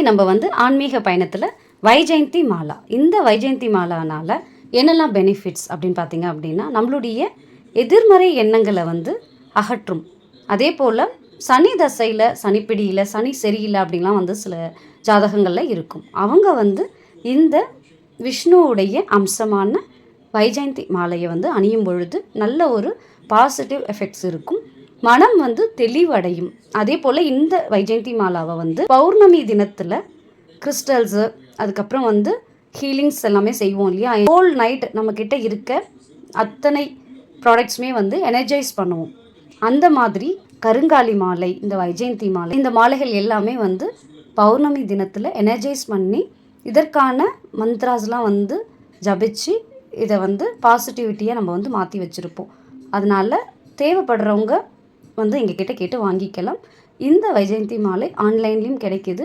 இன்றைக்கி நம்ம வந்து ஆன்மீக பயணத்தில் வைஜெயந்தி மாலா. இந்த வைஜெயந்தி மாலானால் என்னெல்லாம் பெனிஃபிட்ஸ் அப்படின்னு பார்த்தீங்க அப்படின்னா நம்மளுடைய எதிர்மறை எண்ணங்களை வந்து அகற்றும். அதே போல் சனி தசையில் சனிப்பிடியில் சனி சரியில்லை அப்படின்லாம் வந்து சில ஜாதகங்களில் இருக்கும். அவங்க வந்து இந்த விஷ்ணுவுடைய அம்சமான வைஜெயந்தி மாலையை வந்து அணியும் பொழுது நல்ல ஒரு பாசிட்டிவ் எஃபெக்ட்ஸ் இருக்கும். மனம் வந்து தெளிவடையும். அதே போல் இந்த வைஜெயந்தி மாலாவை வந்து பௌர்ணமி தினத்தில் கிறிஸ்டல்ஸு அதுக்கப்புறம் வந்து ஹீலிங்ஸ் எல்லாமே செய்வோம் இல்லையா? ஹோல் நைட் நம்மக்கிட்ட இருக்க அத்தனை ப்ராடக்ட்ஸுமே வந்து எனர்ஜைஸ் பண்ணுவோம். அந்த மாதிரி கருங்காலி மாலை இந்த வைஜெயந்தி மாலை இந்த மாலைகள் எல்லாமே வந்து பௌர்ணமி தினத்தில் எனர்ஜைஸ் பண்ணி இதற்கான மந்த்ராஸ்லாம் வந்து ஜபிச்சு இதை வந்து பாசிட்டிவிட்டியை நம்ம வந்து மாற்றி வச்சுருப்போம். அதனால் தேவைப்படுறவங்க வந்து எங்ககிட்ட கேட்டு வாங்கிக்கலாம். இந்த வைஜெயந்தி மாலை ஆன்லைன்லேயும் கிடைக்கிது.